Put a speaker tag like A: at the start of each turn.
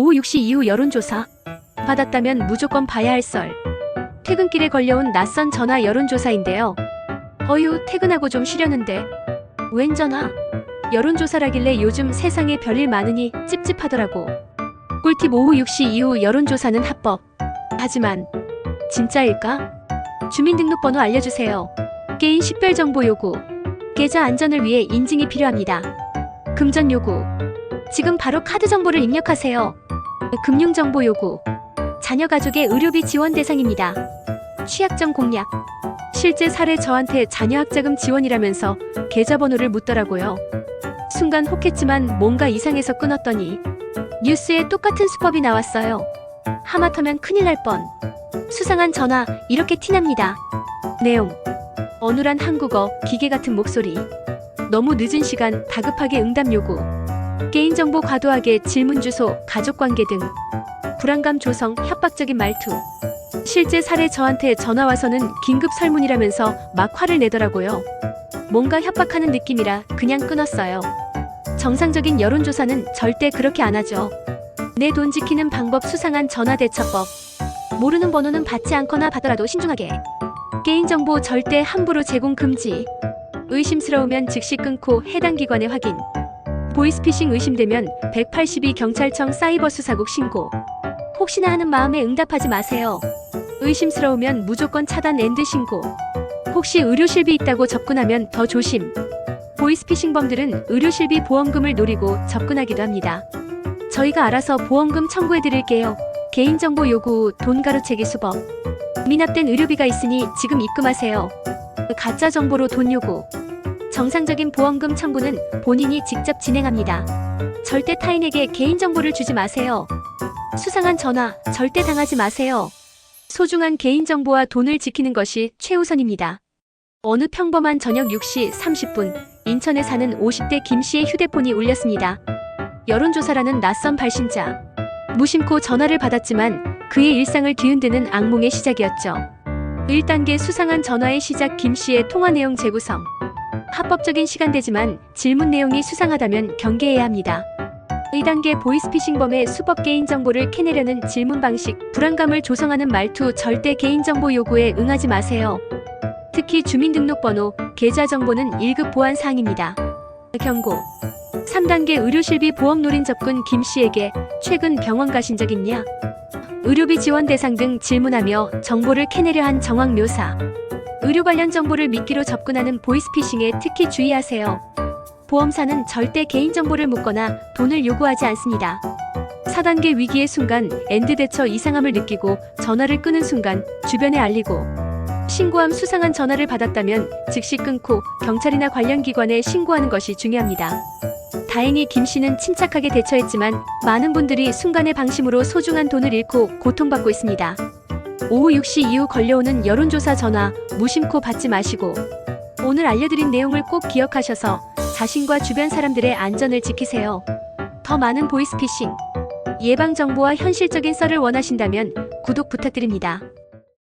A: 오후 6시 이후 여론조사 받았다면 무조건 봐야 할 썰. 퇴근길에 걸려온 낯선 전화 여론조사인데요. 어휴, 퇴근하고 좀 쉬려는데. 웬 전화? 여론조사라길래 요즘 세상에 별일 많으니 찝찝하더라고. 꿀팁 오후 6시 이후 여론조사는 합법. 하지만 진짜일까? 주민등록번호 알려주세요. 개인 식별정보 요구. 계좌 안전을 위해 인증이 필요합니다. 금전 요구. 지금 바로 카드 정보를 입력하세요. 금융정보 요구. 자녀 가족의 의료비 지원 대상입니다. 취약점 공략. 실제 사례 저한테 자녀 학자금 지원이라면서 계좌번호를 묻더라고요. 순간 혹했지만 뭔가 이상해서 끊었더니 뉴스에 똑같은 수법이 나왔어요. 하마터면 큰일 날 뻔. 수상한 전화 이렇게 티납니다. 내용. 어눌한 한국어, 기계 같은 목소리. 너무 늦은 시간 다급하게 응답 요구. 개인정보 과도하게 질문 주소, 가족관계 등. 불안감 조성, 협박적인 말투. 실제 사례 저한테 전화 와서는 긴급 설문이라면서 막 화를 내더라고요. 뭔가 협박하는 느낌이라 그냥 끊었어요. 정상적인 여론조사는 절대 그렇게 안 하죠. 내 돈 지키는 방법 수상한 전화 대처법. 모르는 번호는 받지 않거나 받더라도 신중하게. 개인정보 절대 함부로 제공 금지. 의심스러우면 즉시 끊고 해당 기관에 확인. 보이스피싱 의심되면 182 경찰청 사이버 수사국 신고. 혹시나 하는 마음에 응답하지 마세요. 의심스러우면 무조건 차단 앤드 신고. 혹시 의료실비 있다고 접근하면 더 조심. 보이스피싱범들은 의료실비 보험금을 노리고 접근하기도 합니다. 저희가 알아서 보험금 청구해 드릴게요. 개인정보 요구, 돈 가로채기 수법. 미납된 의료비가 있으니 지금 입금하세요. 가짜 정보로 돈 요구. 정상적인 보험금 청구는 본인이 직접 진행합니다. 절대 타인에게 개인정보를 주지 마세요. 수상한 전화 절대 당하지 마세요. 소중한 개인정보와 돈을 지키는 것이 최우선입니다. 어느 평범한 저녁 6시 30분 인천에 사는 50대 김 씨의 휴대폰이 울렸습니다. 여론조사라는 낯선 발신자. 무심코 전화를 받았지만 그의 일상을 뒤흔드는 악몽의 시작이었죠. 1단계 수상한 전화의 시작 김 씨의 통화 내용 재구성. 합법적인 시간대지만 질문 내용이 수상하다면 경계해야 합니다. 2단계 보이스피싱범의 수법 개인정보를 캐내려는 질문 방식, 불안감을 조성하는 말투 절대 개인정보 요구에 응하지 마세요. 특히 주민등록번호, 계좌 정보는 1급 보안 사항입니다. 경고. 3단계 의료실비 보험 노린 접근 김 씨에게 최근 병원 가신 적 있냐? 의료비 지원 대상 등 질문하며 정보를 캐내려 한 정황 묘사. 의료 관련 정보를 미끼로 접근하는 보이스피싱에 특히 주의하세요. 보험사는 절대 개인정보를 묻거나 돈을 요구하지 않습니다. 4단계 위기의 순간 엔드 대처 이상함을 느끼고 전화를 끄는 순간 주변에 알리고 신고함 수상한 전화를 받았다면 즉시 끊고 경찰이나 관련 기관에 신고하는 것이 중요합니다. 다행히 김 씨는 침착하게 대처했지만 많은 분들이 순간의 방심으로 소중한 돈을 잃고 고통받고 있습니다. 오후 6시 이후 걸려오는 여론조사 전화 무심코 받지 마시고 오늘 알려드린 내용을 꼭 기억하셔서 자신과 주변 사람들의 안전을 지키세요. 더 많은 보이스피싱, 예방 정보와 현실적인 썰을 원하신다면 구독 부탁드립니다.